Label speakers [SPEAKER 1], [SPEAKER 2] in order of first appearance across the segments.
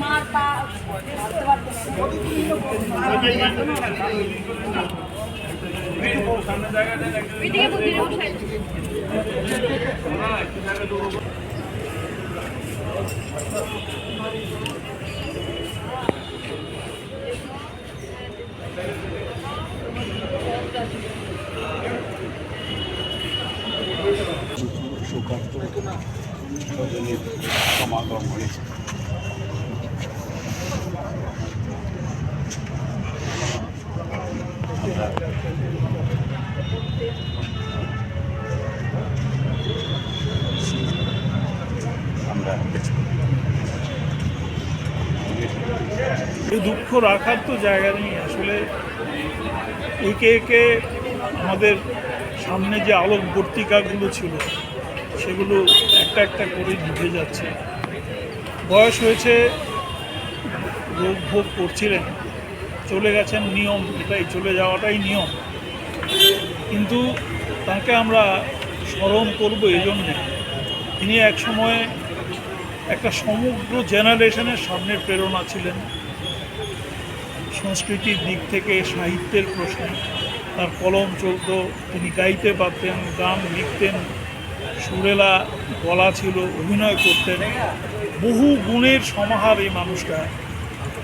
[SPEAKER 1] মার পা ধরতে পারতো না এদিকে বুদ্ধি মশাই
[SPEAKER 2] শোকার্ত স্বজনের সমাগম হয়েছে
[SPEAKER 3] দুঃখ রাখার তো জায়গা নেই। আসলে একে একে আমাদের সামনে যে আলোকবর্তিকাগুলো ছিল, সেগুলো একটা একটা করে নিভে যাচ্ছে। বয়স হয়েছে, রোগ ভোগ করছিলেন। চলে গেছেন নিয়ম, এটাই চলে যাওয়াটাই নিয়ম। কিন্তু তাকে আমরা স্মরণ করব এই জন্যে। তিনি এক সময় একটা সমগ্র জেনারেশনের সামনে প্রেরণা ছিলেন। সংস্কৃতির দিক থেকে সাহিত্যের প্রশ্নে। তার কলম চলতো তিনি গাইতে পারতেন, গান লিখতেন, সুরেলা গলা ছিল, অভিনয় করতেন। বহু গুণের সমাহার এই মানুষটা।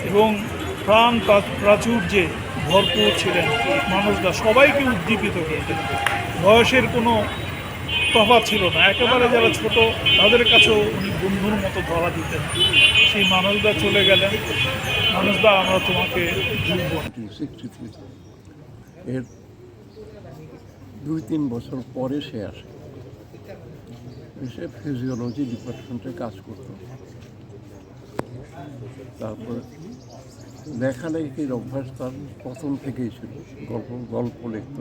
[SPEAKER 3] এবং প্রাণ প্রা- প্রাচুর্যে ভরপুর ছিলেন মানুষরা সবাইকে উদ্দীপিত করতেন। বয়সের কোনো তফাৎ ছিল না। একেবারে যারা ছোট, তাদের কাছেও উনি বন্ধুর মতো ধরা দিতেন। সেই মানুষদা চলে গেলেন। মানুষদা আমরা তোমাকে ভুলব
[SPEAKER 2] এর দুই তিন বছর পরে সে আসে। এসে ফিজিওলজি ডিপার্টমেন্টে কাজ করতো। তারপর লেখালেখির অভ্যাস তার প্রথম থেকেই ছিল। গল্প গল্প লিখত।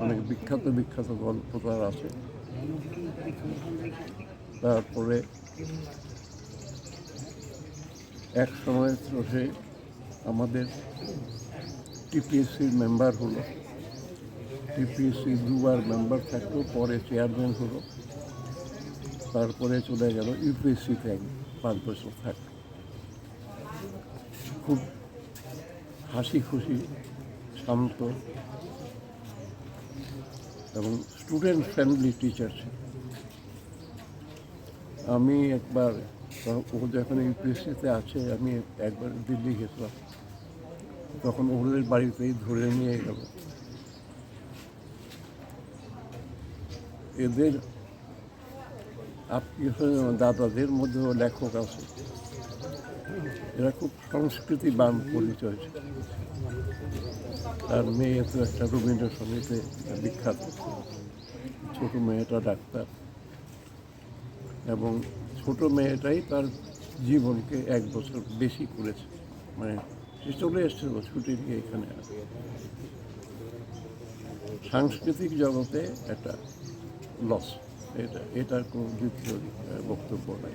[SPEAKER 2] অনেক বিখ্যাত বিখ্যাত গল্প তার আছে। তারপরে এক সময় সে আমাদের টিপিএসসির মেম্বার হলো। টিপিএসসি দুবার মেম্বার থাকল পরে চেয়ারম্যান হলো। তারপরে চলে গেল ইউপিএসসিতে এক পাঁচ বছর থাকল খুব হাসি খুশি শান্ত এবং স্টুডেন্ট ফ্রেন্ডলি টিচার ছিল আমি একবার ও যখন ইউপিএসসিতে আছে আমি একবার দিল্লি গেছিলাম। তখন ওদের বাড়িতেই ধরে নিয়ে গেল। এদের স্বজন, দাদাদের মধ্যেও লেখক আছে। এরা খুব সংস্কৃতিবান পরিচয়। ছিল তার মেয়ে তো একটা রবীন্দ্রসঙ্গীতে বিখ্যাত ছোট মেয়েটা ডাক্তার। এবং ছোট মেয়েটাই তার জীবনকে এক বছর বেশি করেছে। মানে সে চলে এসেছিল ছুটি নিয়ে এখানে। সাংস্কৃতিক জগতে একটা লস এটা, এটার কোনো দ্বিতীয় বক্তব্য নাই।